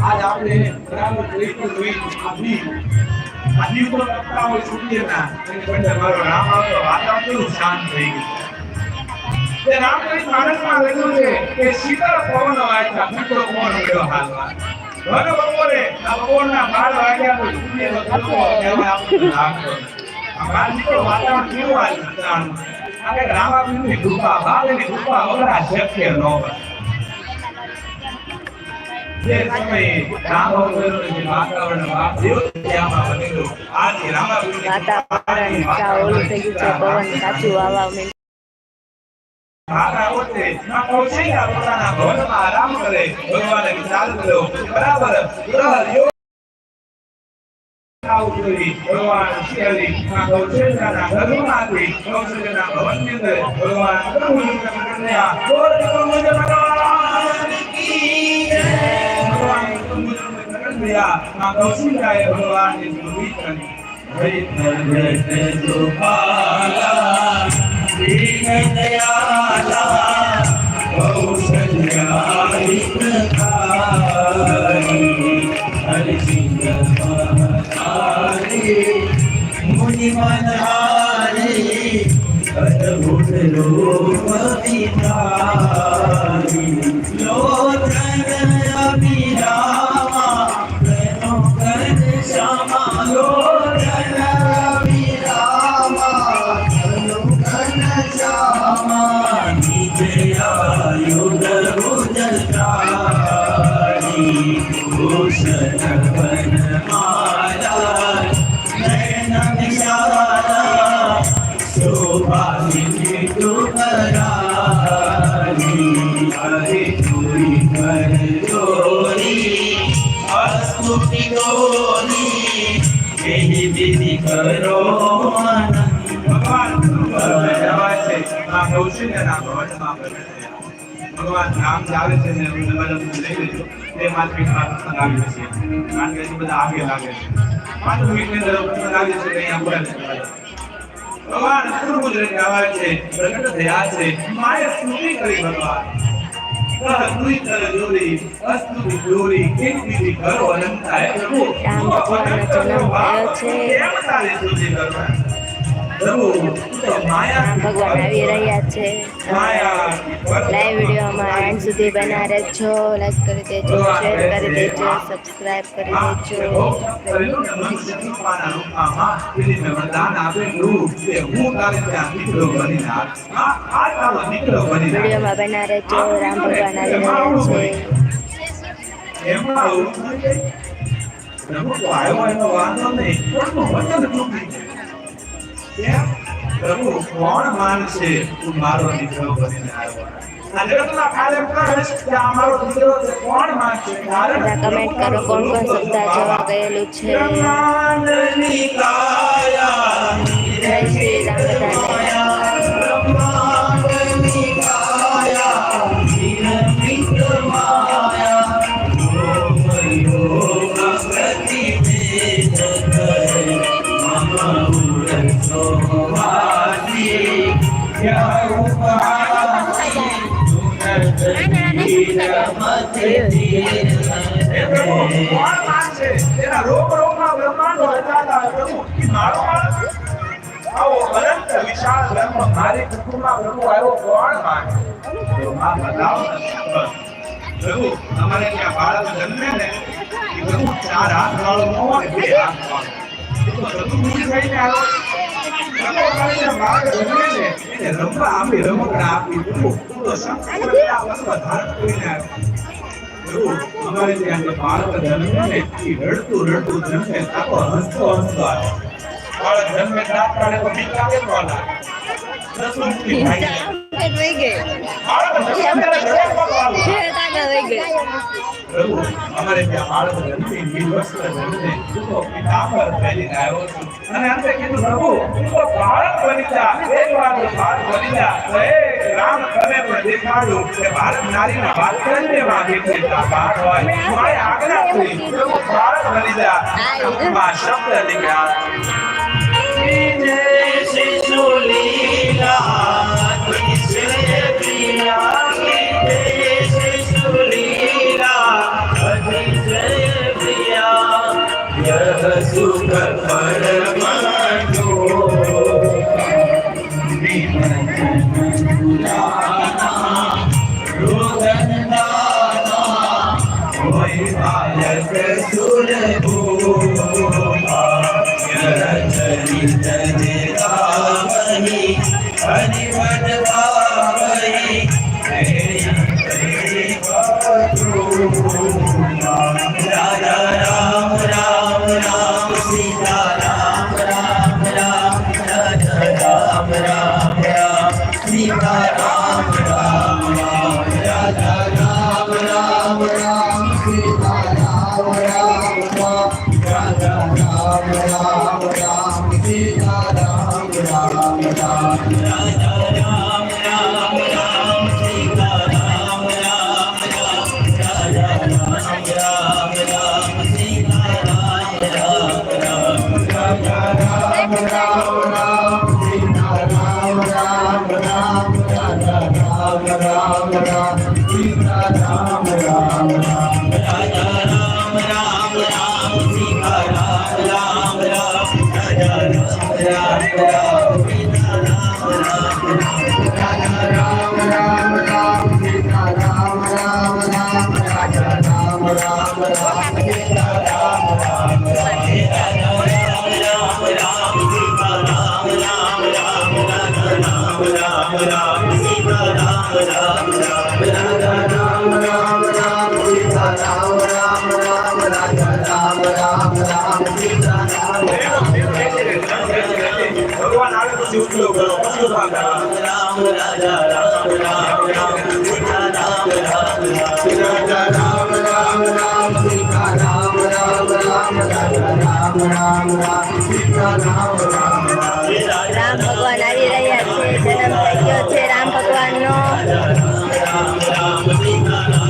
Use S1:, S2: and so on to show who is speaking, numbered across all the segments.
S1: આજ આપણે બરાબર જોઈતું જોઈ આપની આજી ઉપર કરતા હોય સૂર્યના અને પછી મારો રામ આવતો વાતાવરણ શાંત થઈ ગયું તે રામચરિત માનસમાં લખ્યું છે કે શીતળ પવન વાગ્યા મિત્રો પવન ઉડ્યો હાલવા ભલે બપોરે આ બપોરના બાર વાગ્યા તો સૂર્યનો તડકો કહેવાય આપણું. આ બહાર નીકળો વાતાવરણ કેવું આવ્યું ઉત્તરાયણનું. આ ગુફા બાલ કૃપા, બાલની કૃપા વગર શક્ય ન બને. જે સમયે રામ અવતરણનું જે વાતાવરણ અયોધ્યામાં બનેલું, આજે રામાપીરની
S2: વાતાવરણ સાવ ઓલું થઈ ગયું છે પવન કાચું વાવા માંડ્યું.
S1: ભાગા ઓછે, ના કૌશલ્યા પોતાના ભવનમાં આરામ કરે, ભગવાને વિચાર કર્યો, બરાબર, યોગ ભગવાન શ્રી હરિ, ના ઘરમાંથી, કૌશલ્યના ભવનની અંદર ભગવાન કન્યા, prayer. Now go to થયા ભગવાન જે આવે છે ને લઈ લેજો. તે માત્ર પ્રસંગ આવ્યો છે કારણ કે બધા આગે લાગે છે. પાંચ મિનિટની અંદર પ્રસંગ આવે છે અહીંયા બોલે ભગવાન ચતુર્ભુજ રહીને આવે છે પ્રગટ થયા છે. માએ સ્તુતિ કરી ભગવાન.
S2: રામ ભગવાનનો જન્મ થયો છે. ભગવાન આવી રહ્યા છે. લાઈવ વીડિયો અમારા એન્ડ સુધી બના રહેજો. લાઈક કરી દેજો શેર કરી દેજો સબસ્ક્રાઇબ કરી દેજો. વિડીયોમાં બના રહેજો. રામ ભગવાન આવી રહ્યા છે?
S1: આવ્યો. આ જગતના કાર્ય કરે છે કે મારો દીકરો બનીને કોણ માનશે
S2: બધા કમેન્ટ કરો કોણ કોણ શબ્દ જોવા ગયેલું છે? જય શ્રી રામ
S1: અમારે ત્યાં બાળક જન્મે ને ચાર હાથ વાળો ન બે હાથ વાળો તો ચતુર્ભુજ થઈને આવ્યો રમવા આપી રમકડા આપી પ્રભુ સંપૂર્ણ ધારણ કરીને આવ્યો અમારે ત્યાં બાળક જન્મે ને રડતું રડતું જન્મે તાકો હસતો હસતો આવે બાળક જન્મે દાંત કાઢે તો બીક લાગે તો અમારે ત્યાં બાળક જન્મે નિર્વસ્ત્ર જન્મે તું તો પિતાંબર પહેરીને આવ્યો છું. અને અંતે કીધું, પ્રભુ તું તો ભારત બની જા. શબ્દ
S3: ಸುಖ ಪರಮಾನು ರೋದನ ಸುರಭೂ
S1: ભગવાન આવે તો શિવ કરો પછી
S3: રામ રામ રાજા રામ રામ રામ સીતા રામ રામ રામ રામ રામ સીતા રામ રામ રામ
S2: રાજા ભગવાન આવી રહ્યા છે, જન્મ થઈ ગયો છે, રામ ભગવાનનો.
S3: રામ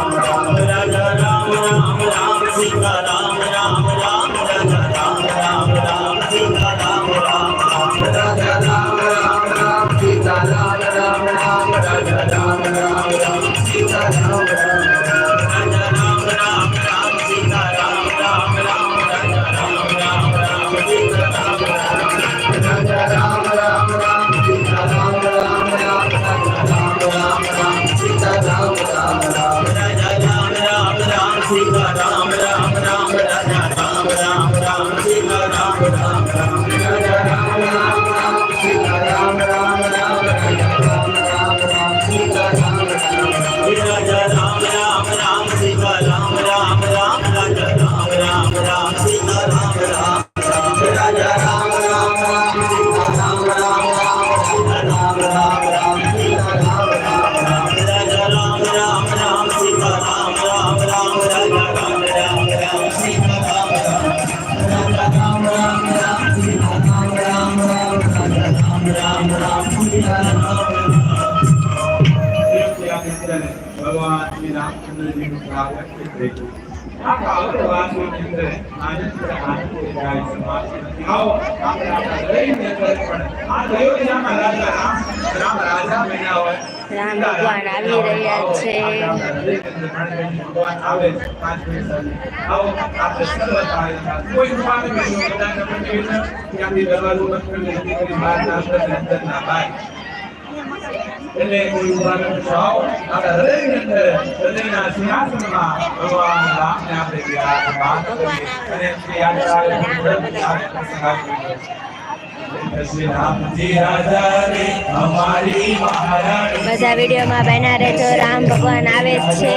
S3: રામ
S1: ભગવાન આવી
S2: રહ્યા છે
S1: એટલે કોઈ ઉભાને જાઓ આપણા હૃદયની અંદર હૃદયના સિંહાસનમાં ભગવાન રામને આપણે વિરાજમાન કરીએ અને શ્રી આચાર્ય
S2: બધા વિડીયોમાં બેનારે તો રામ ભગવાન આવે છે.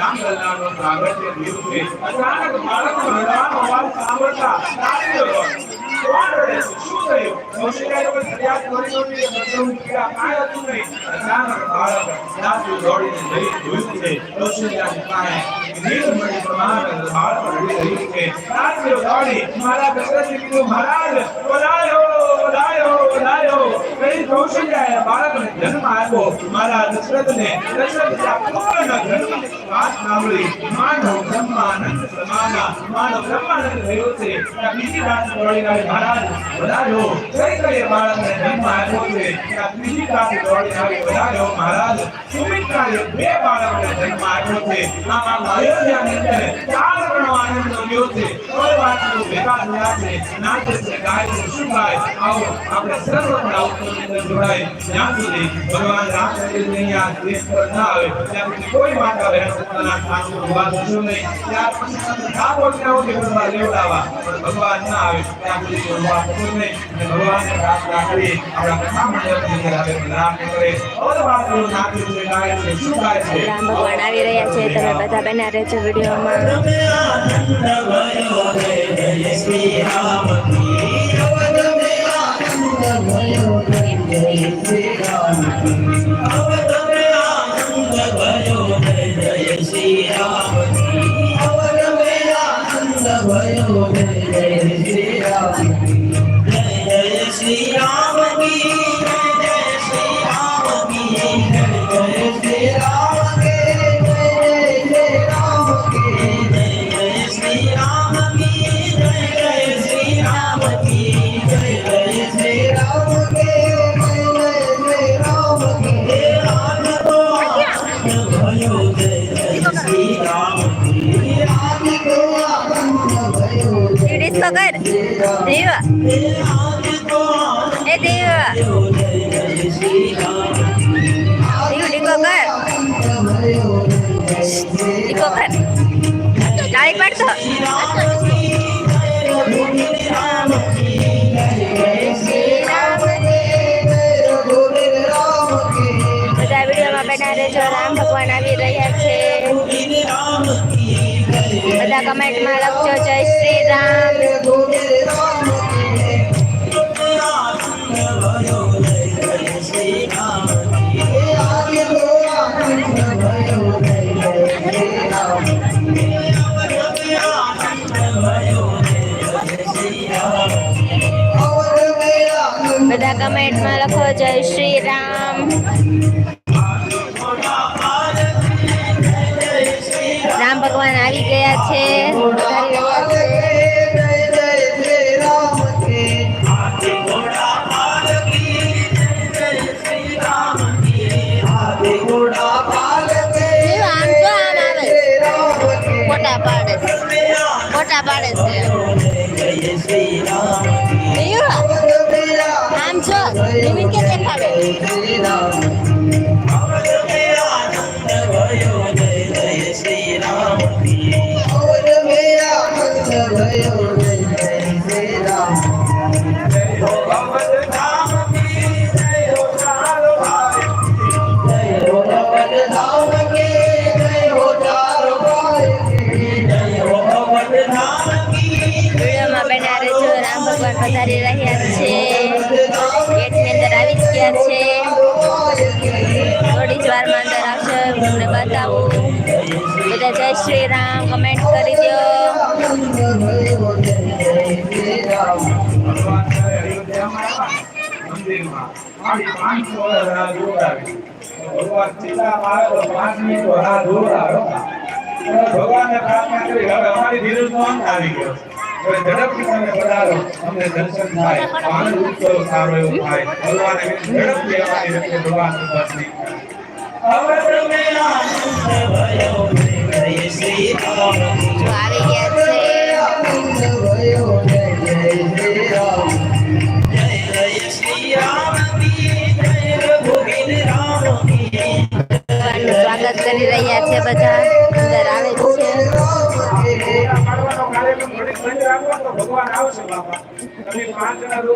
S2: ભગવાન
S3: શ્રી
S1: રામલલ્લાનું પ્રાગટ્ય થયું છે અચાનક બાળકનો રડવાનો અવાજ સાંભળતા તાળી રડે શું થયું? કૌશિકાએ કોઈ ફરિયાદ કરી મારા દશરથે કીધું, "મહારાજ, બોલાયો, બોલાયો, બોલાયો." બાળકને જન્મ આપ્યો. મારા દશરથને દશરથે પૂર્ણ જન્મની વાત બ્રહ્માનંદ સમાના. માનવ બ્રહ્માનંદ થયો. આ બીજી વાત દોડી આવી, "મહારાજ, બોલાયો." કઈ કઈ બાળકને જન્મ આપ્યો છે. આ આવી, "બોલાયો, મહારાજ." બે બાળકને અયોધ્યાની અંદર આનંદ મળ્યો છે. કોઈ વાતનું ભેગા થયા છે. નાચે શું ગાય? આવો, આપણે જોડાય. જ્યાં સુધી ભગવાન રામચંદ્રની આ દેશ પર ના આવે, ત્યાં કોઈ માતા પોતાના ઊભા થશો. પણ ભગવાન
S2: ભગવાન રહ્યા છે તમે બધા બના રહેજો વિડીયોમાં
S3: આનંદ ભયો રે
S2: બધા કમેન્ટમાં લખજો. જય શ્રી રામ. બધા કમેન્ટમાં લખો. જય શ્રી રામ. ભગવાન ભગવાન પધારી રહ્યા છે. ગેટની અંદર આવી જ ગયા છે. થોડી જ વારમાં અંદર આવશે. તમને બતાવું. બધા જય શ્રી રામ. કમેન્ટ કરી દો.
S3: ભગવાન પ્રાર્થના કરી, હવે અમારી ધીરજનો અંત આવી ગયો હવે ઝડપથી તમે પધારો અમને દર્શન થાય આનંદ ઉત્સવ સારો એવો થાય ભગવાને ઝડપથી અમારી વચ્ચે ભગવાન ઉપસ્થિત. હવે તમે આનંદ ભયો શ્રી રામ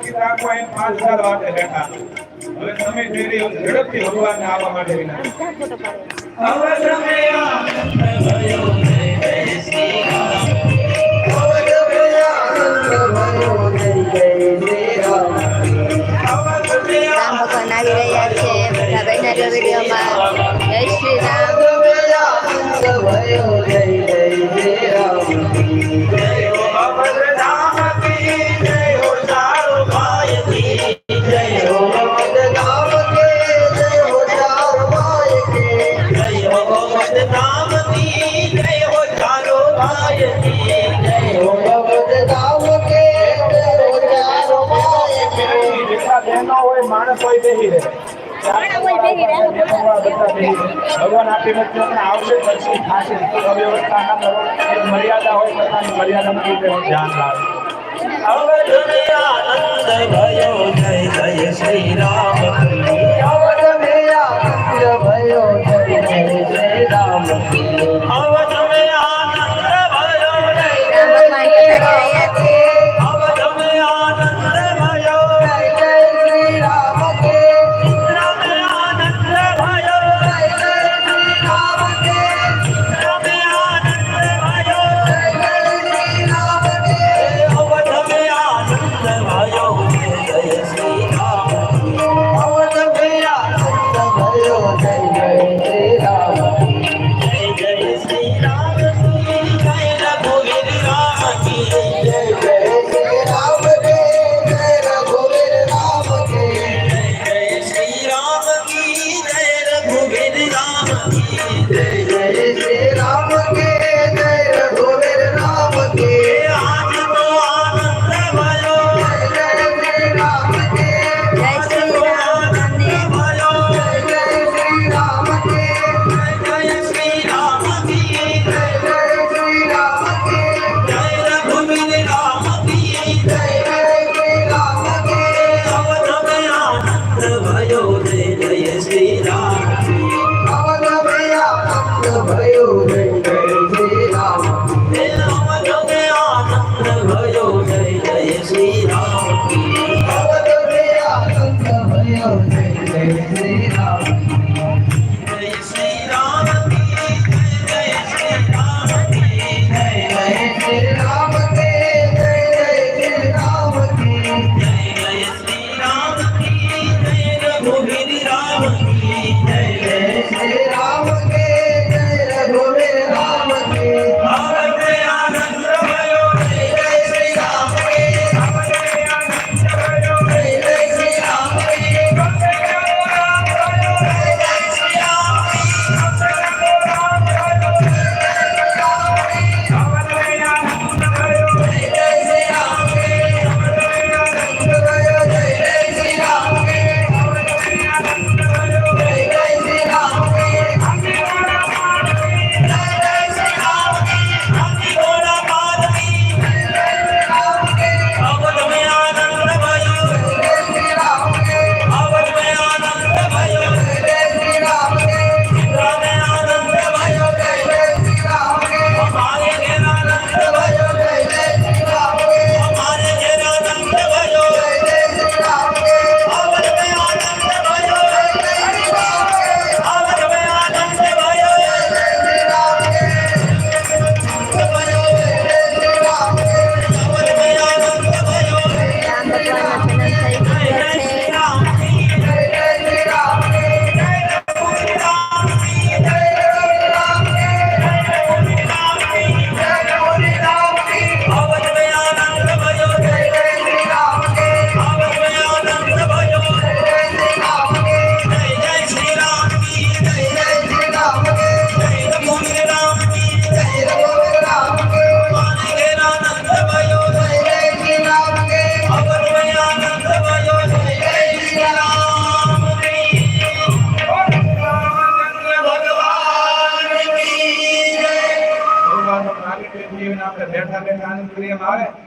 S3: એમ પાંચ હજાર બેઠા માટે રામ
S2: ભગવાન આવી રહ્યા છે. બધા વિડીયોમાં. જય શ્રી રામ.
S3: માણસ હોય બેહી રહે. ભગવાન આપી નથી આપણે આવશે પછી ખાસી અવ્યવસ્થા ના કરો મર્યાદા હોય પોતાની મર્યાદામાં ધ્યાન લાવે. આનંદ ભયો જય જય શ્રી રામ. ભયો જય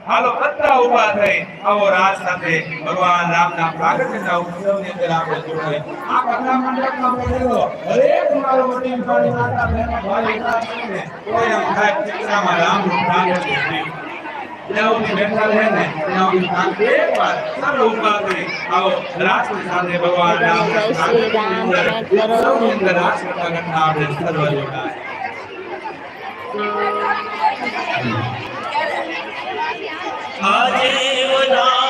S1: હાલો બધા ઊભા થઈ આવો રાજ સાથે ભગવાન રામના પ્રાગટ્યના ઉત્સવની અંદર આપણે જોડાઈએ આ કથા મંડપમાં બેઠેલો હરેક મારો મોટી ઉપાડી માતા બહેનો ભાઈ ઊભા થઈને કોઈ એમ થાય ચિત્રામાં રામનું પ્રાગટ્ય દેવની ત્યાં સુધી બેઠા રહે ને ત્યાં એકવાર સર્વ ઊભા કરી આવો રાષ્ટ્ર સાથે ભગવાન
S2: રામ, કમેન્ટ કરો.
S1: અંદર રાષ્ટ્ર કથા આપણે જોડાય
S3: आजे वो नाम